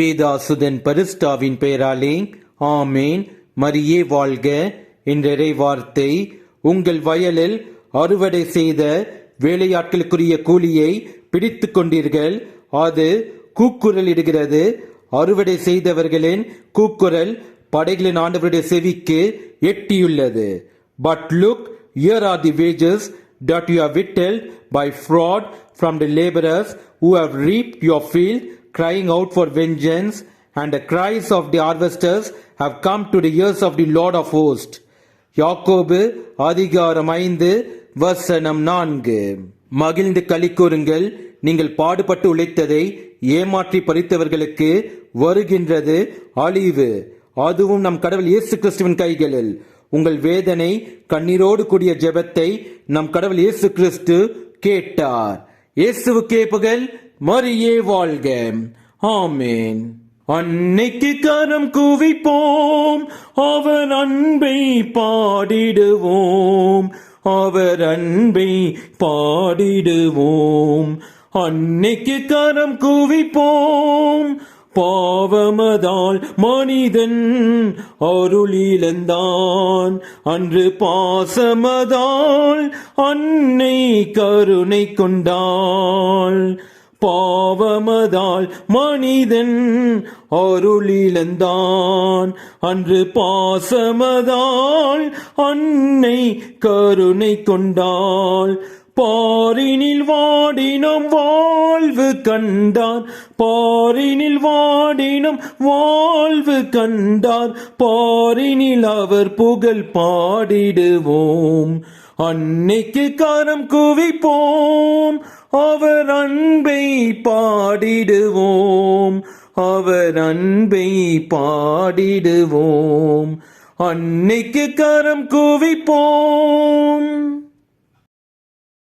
பேதாசுதன் பரிஸ்டாவின் பெயராலே ஆமேன். மரியே வாழ்க. என்ற வார்த்தை உங்கள் வயலில் அறுவடை செய்த வேலையாட்களுக்குரிய கூலியை பிடித்து கொண்டீர்கள். அது கூக்குரல் இடுகிறது அறுவடை செய்தவர்களின் கூக்குரல் படைகளின் ஆண்டவருடைய செவிக்கு எட்டியுள்ளது. But look here are the wages that you have withheld by fraud from the laborers who have reaped your field, crying out for vengeance, and the cries of the harvesters have come to the ears of the Lord of hosts. யாக்கோபு அதிகாரம் ஐந்து வசனம் நான்கு. மகிழ்ந்து களி கூறுங்கள் நீங்கள் பாடுபட்டு உழைத்ததை ஏமாற்றி பறித்தவர்களுக்கு வருகின்றது அழிவு. அதுவும் நம் கடவுள் இயேசு கிறிஸ்துவின் கைகளில். உங்கள் வேதனை கண்ணீரோடு கூடிய ஜெபத்தை நம் கடவுள் இயேசு கிறிஸ்து கேட்டார். இயேசுவுக்கே புகழ் மரியே வாழ்க. ஆமேன். அன்னைக்கு கரம் குவிப்போம் அவர் அன்பை பாடிடுவோம். அவர் அன்பை பாடிடுவோம். அன்னைக்கு கரம் குவிப்போம் பாவமதால் மனிதன் அருளிழந்தான் அன்று பாசமதால் அன்னை கருணை கொண்டாள். பாவமதால் மனிதன் அருளிழந்தான் அன்று பாசமதால் அன்னை கருணை கொண்டாள். பாரினில் வாடினம் வாழ்வு கண்டார். பாரினில் வாடினம் வாழ்வு கண்டார். பாரினில் அவர் புகழ் பாடிடுவோம். அன்னைக்கு கரம் குவிப்போம். அவர் அன்பை பாடிடுவோம். அவர் அன்பை பாடிடுவோம். அன்னைக்கு கரம் குவிப்போம்.